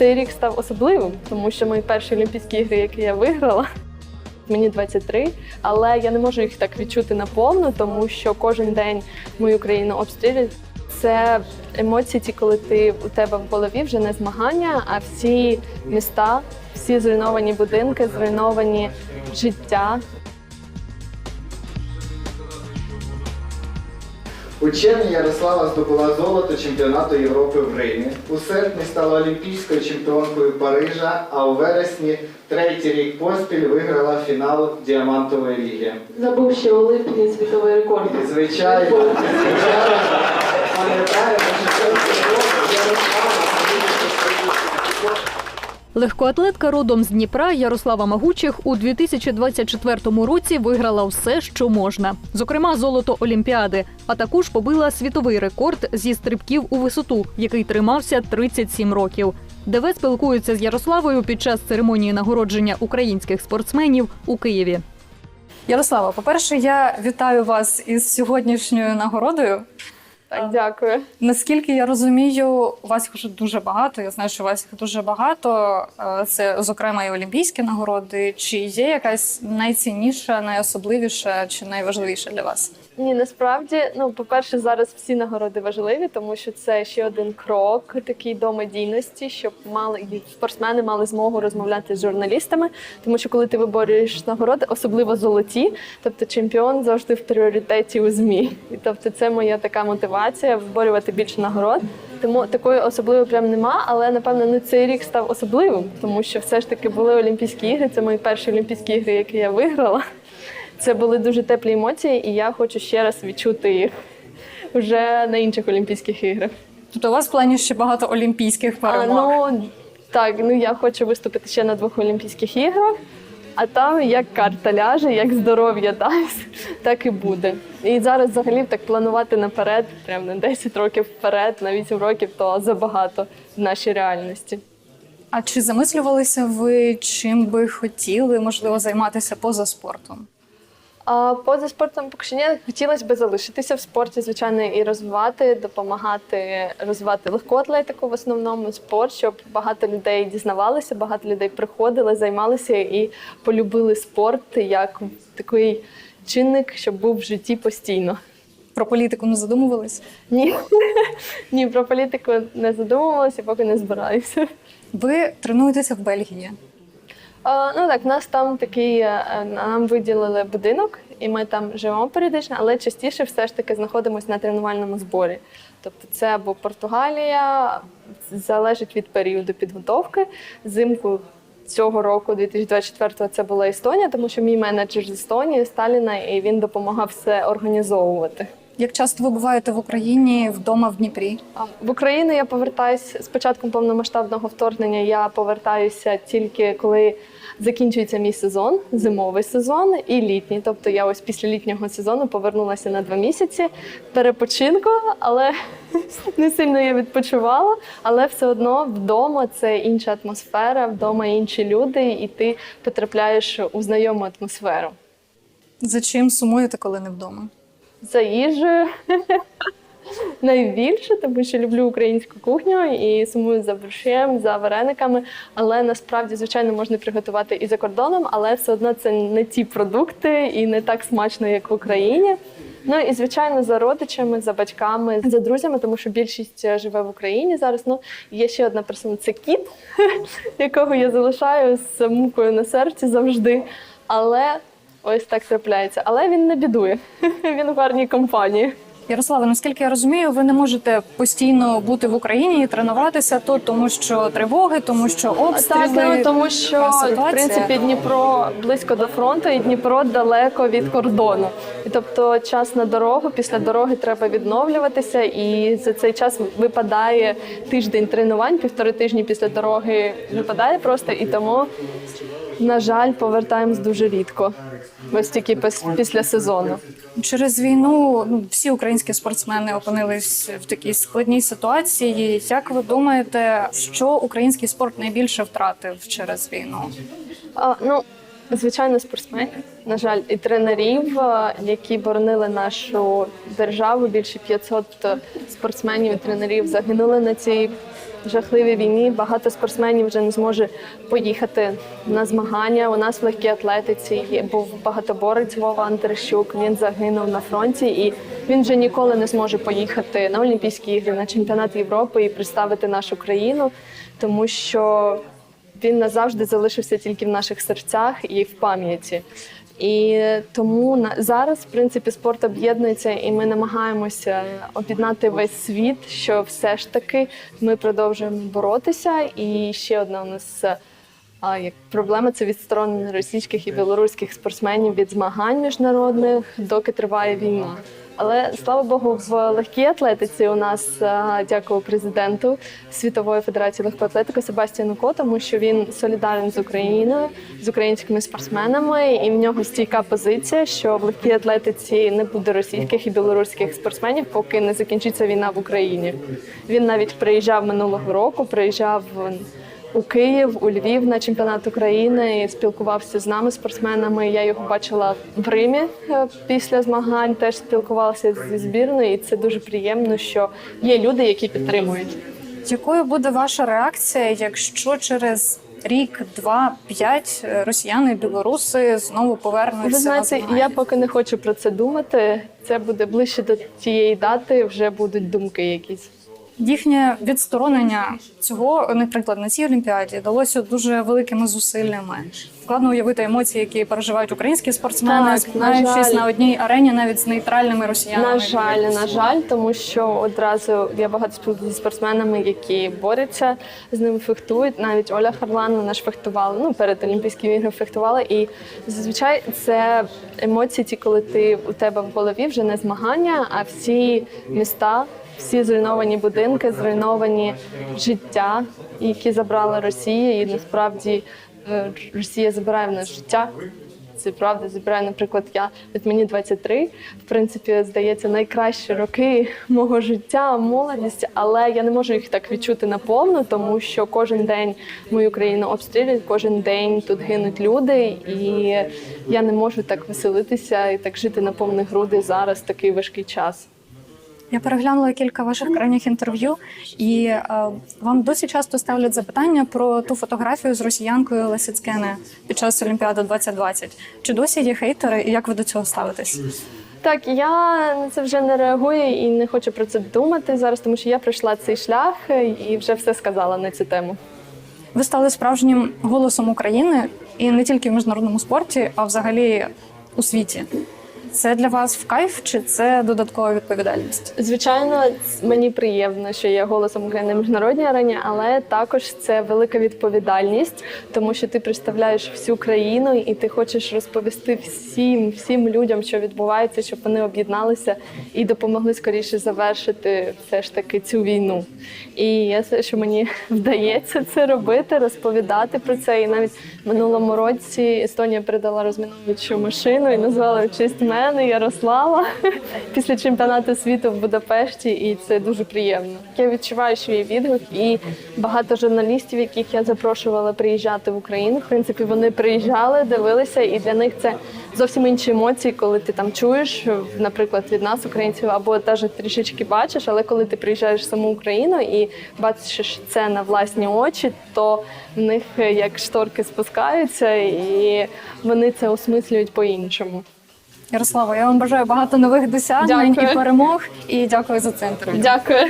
цей рік став особливим, тому що мої перші Олімпійські ігри, які я виграла, мені 23, але я не можу їх так відчути наповну, тому що кожен день мою країну обстрілюють. Це емоції, ті, коли ти у тебе в голові вже не змагання, а всі міста, всі зруйновані будинки, зруйновані життя, У червні Ярослава здобула золото чемпіонату Європи в Римі. У серпні стала олімпійською чемпіонкою Парижа, а у вересні третій рік поспіль виграла фінал діамантової ліги. забувши у липні світовий рекорд. Звичайно, звичайно, пам'ятаємо, що цього року Ярослава Легкоатлетка родом з Дніпра Ярослава Магучих у 2024 році виграла все, що можна, зокрема золото Олімпіади, а також побила світовий рекорд зі стрибків у висоту, який тримався 37 років. ДВ спілкується з Ярославою під час церемонії нагородження українських спортсменів у Києві. Ярослава, по-перше, я вітаю вас із сьогоднішньою нагородою. Так, дякую. Наскільки я розумію, у вас їх вже дуже багато. Я знаю, що у вас їх дуже багато. Е, Це, зокрема, і олімпійські нагороди. Чи є якась найцінніша, найособливіша чи найважливіша для вас? Ні, насправді, ну, по-перше, зараз всі нагороди важливі, тому що це ще один крок такий до медійності, щоб мали спортсмени мали змогу розмовляти з журналістами. Тому що коли ти виборюєш нагороди, особливо золоті, тобто чемпіон завжди в пріоритеті у змі. І тобто, це моя така мотивація виборювати більше нагород. Тому такої особливої прям нема, але напевно не цей рік став особливим, тому що все ж таки були Олімпійські ігри. Це мої перші Олімпійські ігри, які я виграла. Це були дуже теплі емоції, і я хочу ще раз відчути їх вже на інших Олімпійських іграх. Тобто у вас в плані ще багато олімпійських А, ну так, ну я хочу виступити ще на двох Олімпійських іграх, а там як карта ляже, як здоров'я дасть, так і буде. І зараз взагалі так планувати наперед, прямо на 10 років вперед, на 8 років, то забагато в нашій реальності. А чи замислювалися ви, чим би хотіли, можливо, займатися поза спортом? А поза спортом поки що ні, хотілося б залишитися в спорті, звичайно, і розвивати, допомагати розвивати легку атлетику в основному спорт, щоб багато людей дізнавалися, багато людей приходили, займалися і полюбили спорт як такий чинник, щоб був в житті постійно. Про політику не задумувались? Ні, ні, про політику не задумувалася, поки не збираюся. Ви тренуєтеся в Бельгії. Ну так, нас там такий, е, нам виділили будинок, і ми там живемо періодично, але частіше все ж таки знаходимося на тренувальному зборі. Тобто це або Португалія, залежить від періоду підготовки. Взимку цього року, 2024-го, це була Естонія, тому що мій менеджер з Естонії, Сталіна, і він допомагав все організовувати. Як часто ви буваєте в Україні вдома в Дніпрі? В Україну я повертаюсь з початком повномасштабного вторгнення. Я повертаюся тільки коли закінчується мій сезон, зимовий сезон і літній. Тобто я ось після літнього сезону повернулася на два місяці перепочинку, але не сильно я відпочивала. Але все одно вдома це інша атмосфера, вдома інші люди, і ти потрапляєш у знайому атмосферу. За чим сумуєте, коли не вдома? За їжею найбільше, тому що люблю українську кухню і сумую за борщем, за варениками. Але насправді, звичайно, можна приготувати і за кордоном, але все одно це не ті продукти і не так смачно, як в Україні. Ну і звичайно, за родичами, за батьками, за друзями, тому що більшість е, живе в Україні зараз. Ну є ще одна персона це кіт, якого я залишаю з мукою на серці завжди. Але ось так трапляється. Але він не бідує. Він в гарній компанії. Ярослава, наскільки я розумію, ви не можете постійно бути в Україні і тренуватися тут, тому що тривоги, тому що обстріли. Так, ну тому що в принципі Дніпро близько до фронту, і Дніпро далеко від кордону. І тобто час на дорогу, після дороги треба відновлюватися, і за цей час випадає тиждень тренувань, півтори тижні після дороги випадає просто і тому. На жаль, повертаємось дуже рідко. Ось тільки після сезону. через війну ну, всі українські спортсмени опинились в такій складній ситуації. Як ви думаєте, що український спорт найбільше втратив через війну? А, ну, Звичайно, спортсменів, на жаль, і тренерів, е, які боронили нашу державу. Більше 500 спортсменів і тренерів загинули на цій жахливій війні. Багато спортсменів вже не зможе поїхати на змагання. У нас в легкій атлетиці був багатоборець Вова Антерщук. Він загинув на фронті, і він вже ніколи не зможе поїхати на Олімпійські ігри, на чемпіонат Європи і представити нашу країну, тому що він назавжди залишився тільки в наших серцях і в пам'яті. І тому на зараз, в принципі, спорт об'єднується, і ми намагаємося об'єднати весь світ, що все ж таки ми продовжуємо боротися. І ще одна у нас як проблема це відсторонення російських і білоруських спортсменів від змагань міжнародних, доки триває війна. Але слава Богу, в легкій атлетиці у нас а, дякую президенту Світової федерації легкої атлетики Себастьяну Ко, тому що він солідарен з Україною, з українськими спортсменами, і в нього стійка позиція, що в легкій атлетиці не буде російських і білоруських спортсменів, поки не закінчиться війна в Україні. Він навіть приїжджав минулого року, приїжджав у Київ, у Львів на чемпіонат України і спілкувався з нами, спортсменами. Я його бачила в Римі е, після змагань, теж спілкувалася зі збірною, і це дуже приємно, що є люди, які підтримують. Якою буде ваша реакція, якщо через рік, два, п'ять е, росіяни, білоруси знову повернуться Ви на знаєте, я поки не хочу про це думати. Це буде ближче до тієї дати, вже будуть думки якісь. Їхнє відсторонення цього, наприклад, на цій олімпіаді далося дуже великими зусиллями. Складно уявити емоції, які переживають українські спортсмени, Так, на на одній арені навіть з нейтральними росіянами. На жаль, на жаль, тому що одразу я багато спілкуюся зі спортсменами, які борються з ними, фехтують. Навіть Оля Харлан вона ж фехтувала. Ну перед Олімпійськими іграми фехтувала. І зазвичай це емоції, ті, коли ти у тебе в голові вже не змагання, а всі міста. Всі зруйновані будинки, зруйновані життя, які забрала Росія, і насправді е, Росія забирає в нас життя. Це правда забирає, наприклад, я. От мені 23, в принципі, здається, найкращі роки мого життя, молодість, але я не можу їх так відчути наповну, тому що кожен день мою країну обстрілюють, кожен день тут гинуть люди, і я не можу так веселитися і так жити на повні груди зараз такий важкий час. Я переглянула кілька ваших крайніх інтерв'ю, і е, вам досить часто ставлять запитання про ту фотографію з росіянкою Лесіцкене під час Олімпіади 2020. Чи досі є хейтери, і як ви до цього ставитесь? Так, я на це вже не реагую і не хочу про це думати зараз, тому що я пройшла цей шлях і вже все сказала на цю тему. Ви стали справжнім голосом України і не тільки в міжнародному спорті, а взагалі у світі. Це для вас в кайф чи це додаткова відповідальність? Звичайно, мені приємно, що я голосом України на міжнародній арені, але також це велика відповідальність, тому що ти представляєш всю країну і ти хочеш розповісти всім, всім людям, що відбувається, щоб вони об'єдналися і допомогли скоріше завершити все ж таки цю війну. І я все, що мені вдається це робити, розповідати про це. І навіть в минулому році Естонія передала розміновуючу машину і назвала в честь мене Ярослава після чемпіонату світу в Будапешті, і це дуже приємно. Я відчуваю, є відгук, і багато журналістів, яких я запрошувала приїжджати в Україну. В принципі, вони приїжджали, дивилися, і для них це зовсім інші емоції, коли ти там чуєш, наприклад, від нас, українців, або теж трішечки бачиш, але коли ти приїжджаєш в саму Україну і бачиш це на власні очі, то в них е, як шторки спускаються, і вони це осмислюють по-іншому. Ярослава, я вам бажаю багато нових досягнень Дякую. і перемог. І дякую за це інтерв'ю. Дякую.